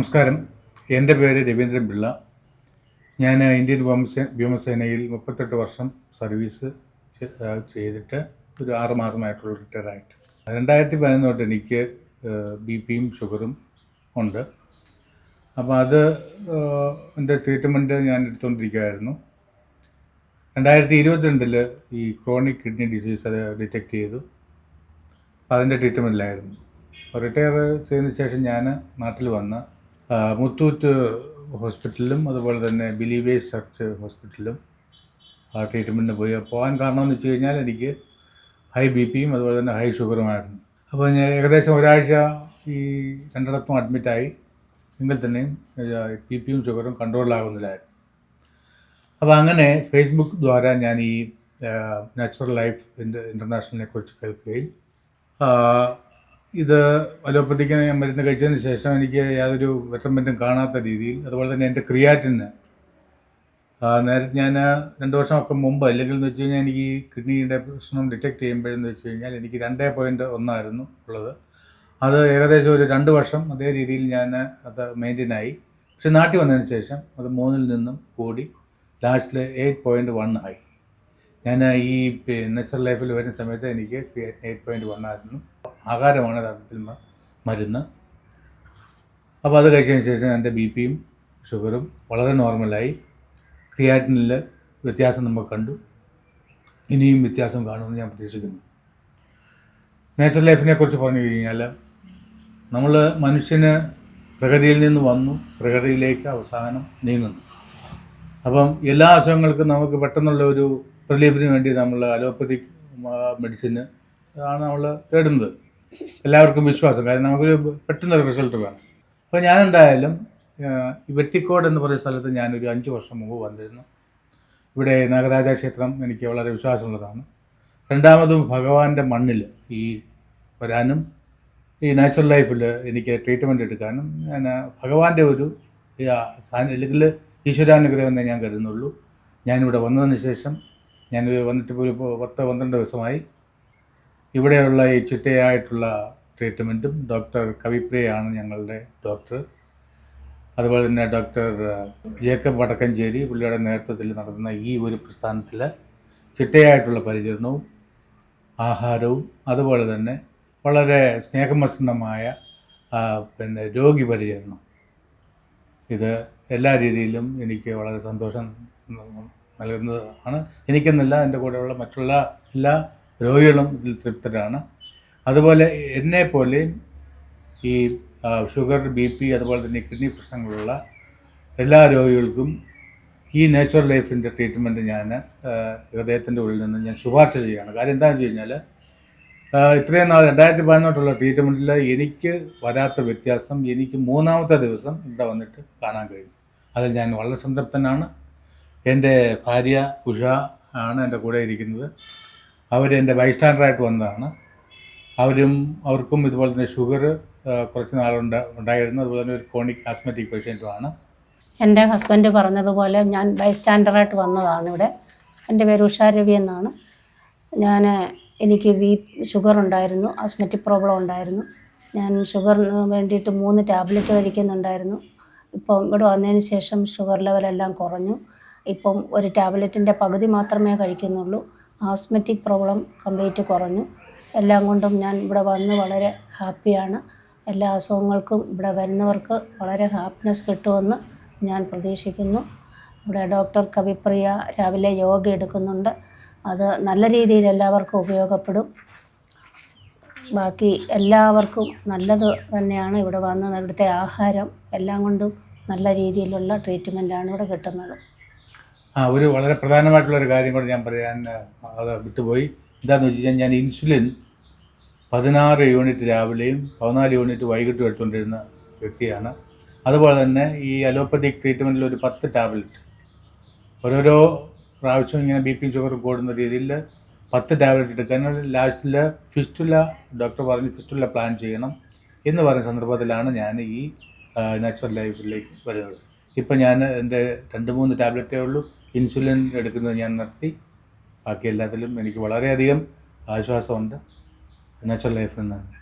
നമസ്കാരം. എന്റെ പേര് രവീന്ദ്രൻ പിള്ള. ഞാൻ ഇന്ത്യൻ വ്യോമസേ വ്യോമസേനയിൽ മുപ്പത്തെട്ട് വർഷം സർവീസ് ചെയ്തിട്ട് ഒരു ആറ് മാസമായിട്ടുള്ള റിട്ടയർ ആയിട്ട്. രണ്ടായിരത്തി പതിനൊന്ന് തൊട്ട് എനിക്ക് ബി പിയും ഷുഗറും ഉണ്ട്. അപ്പോൾ അത് എന്റെ ട്രീറ്റ്മെന്റ് ഞാൻ എടുത്തുകൊണ്ടിരിക്കുകയായിരുന്നു. രണ്ടായിരത്തി ഇരുപത്തിരണ്ടിൽ ഈ ക്രോണിക് കിഡ്നി ഡിസീസ് അത് ഡിറ്റക്റ്റ് ചെയ്തു. അപ്പോൾ അതിന്റെ ട്രീറ്റ്മെന്റിലായിരുന്നു റിട്ടയർ ചെയ്തതിന് ശേഷം ഞാൻ നാട്ടിൽ വന്ന് മുത്തൂറ്റ് ഹോസ്പിറ്റലിലും അതുപോലെ തന്നെ ബിലീവേഴ്സ് ചർച്ച് ഹോസ്പിറ്റലിലും ആ ട്രീറ്റ്മെന്റിന് പോയി. പോകാൻ കാരണം എന്ന് വെച്ച് കഴിഞ്ഞാൽ എനിക്ക് ഹൈ ബി പിയും അതുപോലെ തന്നെ ഹൈ ഷുഗറുമായിരുന്നു അപ്പോൾ ഞാൻ ഏകദേശം ഒരാഴ്ച ഈ രണ്ടിടത്തും അഡ്മിറ്റായി എങ്കിൽ തന്നെയും ബി പിയും ഷുഗറും കൺട്രോളിലാകുന്നില്ലായിരുന്നു അപ്പോൾ അങ്ങനെ ഫേസ്ബുക്ക് ദ്വാരാ ഞാൻ ഈ നാച്ചുറൽ ലൈഫ് ഇന്റർനാഷണലിനെ കുറിച്ച് കേൾക്കുകയും ഇത് അലോപ്പതിക്ക് ഞാൻ മരുന്ന് കഴിച്ചതിന് ശേഷം എനിക്ക് യാതൊരു ബെറ്റർമെന്റും കാണാത്ത രീതിയിൽ അതുപോലെ തന്നെ എന്റെ ക്രിയാറ്റിന് നേരത്തെ ഞാൻ രണ്ട് വർഷമൊക്കെ മുമ്പ് അല്ലെങ്കിൽ എന്ന് വെച്ച് കഴിഞ്ഞാൽ എനിക്ക് കിഡ്നിയുടെ പ്രശ്നം ഡിറ്റക്ട് ചെയ്യുമ്പോഴെന്ന് വെച്ച് കഴിഞ്ഞാൽ എനിക്ക് രണ്ടേ പോയിന്റ് ഒന്നായിരുന്നു ഉള്ളത്. അത് ഏകദേശം ഒരു രണ്ട് വർഷം അതേ രീതിയിൽ ഞാൻ അത് മെയിന്റെയിൻ ആയി. പക്ഷെ നാട്ടിൽ വന്നതിന് ശേഷം അത് മൂന്നിൽ നിന്നും കൂടി ലാസ്റ്റിൽ എയ്റ്റ് പോയിന്റ് വൺ ആയി. ഞാൻ ഈ നാച്ചുറൽ ലൈഫിൽ വരുന്ന സമയത്ത് എനിക്ക് എയ്റ്റ് പോയിന്റ് വൺ ആയിരുന്നു. ആഹാരമാണ് യഥാർത്ഥത്തിൽ മരുന്ന്. അപ്പോൾ അത് കഴിച്ചതിന് ശേഷം എന്റെ ബി പിയും ഷുഗറും വളരെ നോർമലായി ക്രിയാറ്റിനിൽ വ്യത്യാസം നമ്മൾ കണ്ടു. ഇനിയും വ്യത്യാസം കാണുമെന്ന് ഞാൻ പ്രതീക്ഷിക്കുന്നു. നേച്ചർ ലൈഫിനെ കുറിച്ച് പറഞ്ഞു കഴിഞ്ഞാൽ നമ്മൾ മനുഷ്യന് പ്രകൃതിയിൽ നിന്ന് വന്നു. പ്രകൃതിയിലേക്ക് അവസാനം നീങ്ങുന്നു. അപ്പം എല്ലാ അസുഖങ്ങൾക്കും നമുക്ക് പെട്ടെന്നുള്ള ഒരു റിലീഫിന് വേണ്ടി നമ്മൾ അലോപ്പതി മെഡിസിന് ആണ് നമ്മൾ തേടുന്നത്. എല്ലാവർക്കും വിശ്വാസം. കാരണം നമുക്കൊരു പെട്ടെന്നൊരു റിസൾട്ട് വേണം. അപ്പോൾ ഞാൻ എന്തായാലും ഈ വെട്ടിക്കോട് എന്ന് പറയുന്ന സ്ഥലത്ത് ഞാനൊരു അഞ്ച് വർഷം മുമ്പ് വന്നിരുന്നു. ഇവിടെ നാഗരാജ ക്ഷേത്രം എനിക്ക് വളരെ വിശ്വാസമുള്ളതാണ്. രണ്ടാമതും ഭഗവാന്റെ മണ്ണിൽ ഈ വരാനും ഈ നാച്ചുറൽ ലൈഫിൽ എനിക്ക് ട്രീറ്റ്മെന്റ് എടുക്കാനും ഞാൻ ഭഗവാന്റെ ഒരു അല്ലെങ്കിൽ ഈശ്വരാനുഗ്രഹം എന്നേ ഞാൻ കരുതുന്നുള്ളൂ. ഞാനിവിടെ വന്നതിന് ശേഷം ഞാൻ വന്നിട്ട് ഒരു പത്ത് പന്ത്രണ്ട് ദിവസമായി ഇവിടെയുള്ള ഈ ചിട്ടയായിട്ടുള്ള ട്രീറ്റ്മെന്റും ഡോക്ടർ കവിപ്രിയയാണ് ഞങ്ങളുടെ ഡോക്ടർ അതുപോലെ തന്നെ ഡോക്ടർ ജേക്കബ് വടക്കഞ്ചേരി പുള്ളിയുടെ നേതൃത്വത്തിൽ നടത്തുന്ന ഈ ഒരു പ്രസ്ഥാനത്തിൽ ചിട്ടയായിട്ടുള്ള പരിചരണവും ആഹാരവും അതുപോലെ തന്നെ വളരെ സ്നേഹമസന്നമായ പിന്നെ രോഗി പരിചരണം. ഇത് എല്ലാ രീതിയിലും എനിക്ക് വളരെ സന്തോഷം നൽകുന്നതാണ് എനിക്കെന്നല്ല എന്റെ കൂടെയുള്ള മറ്റുള്ള എല്ലാ രോഗികളും ഇതിൽ തൃപ്തരാണ്. അതുപോലെ എന്നെ പോലെയും ഈ ഷുഗർ ബി പി അതുപോലെ തന്നെ കിഡ്നി പ്രശ്നങ്ങളുള്ള എല്ലാ രോഗികൾക്കും ഈ നേച്ചുറൽ ലൈഫിന്റെ ട്രീറ്റ്മെന്റ് ഞാൻ ഹൃദയത്തിന്റെ ഉള്ളിൽ നിന്ന് ഞാൻ ശുപാർശ ചെയ്യുകയാണ്. കാര്യം എന്താണെന്ന് വെച്ച് കഴിഞ്ഞാൽ ഇത്രയും നാൾ രണ്ടായിരത്തി പതിനെട്ടുള്ള ട്രീറ്റ്മെന്റിൽ എനിക്ക് വരാത്ത വ്യത്യാസം എനിക്ക് മൂന്നാമത്തെ ദിവസം ഇവിടെ വന്നിട്ട് കാണാൻ കഴിയും അതിൽ ഞാൻ വളരെ സംതൃപ്തനാണ്. എന്റെ ഭാര്യ ഉഷ ആണ് എന്റെ കൂടെ ഇരിക്കുന്നത്. അവർ എന്റെ ബൈസ്റ്റാൻഡറായിട്ട് വന്നതാണ്. അവരും അവർക്കും ഇതുപോലെ തന്നെ ഷുഗർ കുറച്ച് നാളുണ്ട് ഉണ്ടായിരുന്നു. അതുപോലെ തന്നെ ഒരു ക്രോണിക് ആസ്മറ്റിക് പേഷ്യന്റുമാണ് എന്റെ ഹസ്ബൻഡ് പറഞ്ഞതുപോലെ ഞാൻ ബൈസ്റ്റാൻഡറായിട്ട് വന്നതാണ് ഇവിടെ. എന്റെ പേര് ഉഷാ രവി എന്നാണ്. ഞാൻ എനിക്ക് വി ഷുഗർ ഉണ്ടായിരുന്നു ആസ്മറ്റിക് പ്രോബ്ലം ഉണ്ടായിരുന്നു. ഞാൻ ഷുഗറിന് വേണ്ടിയിട്ട് മൂന്ന് ടാബ്ലറ്റ് കഴിക്കുന്നുണ്ടായിരുന്നു. ഇപ്പം ഇവിടെ വന്നതിന് ശേഷം ഷുഗർ ലെവലെല്ലാം കുറഞ്ഞു. ഇപ്പം ഒരു ടാബ്ലറ്റിന്റെ പകുതി മാത്രമേ കഴിക്കുന്നുള്ളൂ. ആസ്മറ്റിക് പ്രോബ്ലം കംപ്ലീറ്റ് കുറഞ്ഞു. എല്ലാം കൊണ്ടും ഞാൻ ഇവിടെ വന്ന് വളരെ ഹാപ്പിയാണ്. എല്ലാ അസുഖങ്ങൾക്കും ഇവിടെ വരുന്നവർക്ക് വളരെ ഹാപ്പിനെസ് കിട്ടുമെന്ന് ഞാൻ പ്രതീക്ഷിക്കുന്നു. ഇവിടെ ഡോക്ടർ കവിപ്രിയ രാവിലെ യോഗ എടുക്കുന്നുണ്ട്. അത് നല്ല രീതിയിൽ എല്ലാവർക്കും ഉപയോഗപ്പെടും. ബാക്കി എല്ലാവർക്കും നല്ലത് തന്നെയാണ് ഇവിടെ വന്ന് ഇവിടുത്തെ ആഹാരം. എല്ലാം കൊണ്ടും നല്ല രീതിയിലുള്ള ട്രീറ്റ്മെന്റാണ് ഇവിടെ കിട്ടുന്നത്. ആ ഒരു വളരെ പ്രധാനമായിട്ടുള്ള ഒരു കാര്യം കൂടെ ഞാൻ പറയാൻ അത് വിട്ടുപോയി. എന്താണെന്ന് വെച്ച് കഴിഞ്ഞാൽ ഞാൻ ഇൻസുലിൻ പതിനാറ് യൂണിറ്റ് രാവിലെയും പതിനാല് യൂണിറ്റ് വൈകിട്ടും എടുത്തുകൊണ്ടിരുന്ന വ്യക്തിയാണ്. അതുപോലെ തന്നെ ഈ അലോപ്പതിക് ട്രീറ്റ്മെന്റിൽ ഒരു പത്ത് ടാബ്ലറ്റ്. ഓരോരോ പ്രാവശ്യം ഇങ്ങനെ ബി പി ഷുഗറും കൂടുന്ന രീതിയിൽ പത്ത് ടാബ്ലറ്റ് എടുക്കാൻ ലാസ്റ്റിൽ ഫിസ്റ്റുല ഡോക്ടർ പറഞ്ഞ് ഫിസ്റ്റുല പ്ലാൻ ചെയ്യണം എന്ന് പറഞ്ഞ സന്ദർഭത്തിലാണ് ഞാൻ ഈ നാച്ചുറൽ ലൈഫിലേക്ക് വരുന്നത്. ഇപ്പം ഞാൻ എന്റെ രണ്ട് മൂന്ന് ടാബ്ലറ്റേ ഉള്ളൂ. ഇൻസുലിൻ എടുക്കുന്നത് ഞാൻ നിർത്തി. ബാക്കി എല്ലാത്തിലും എനിക്ക് വളരെയധികം ആശ്വാസമുണ്ട്. നാച്ചുറൽ ലൈഫിൽ നിന്ന്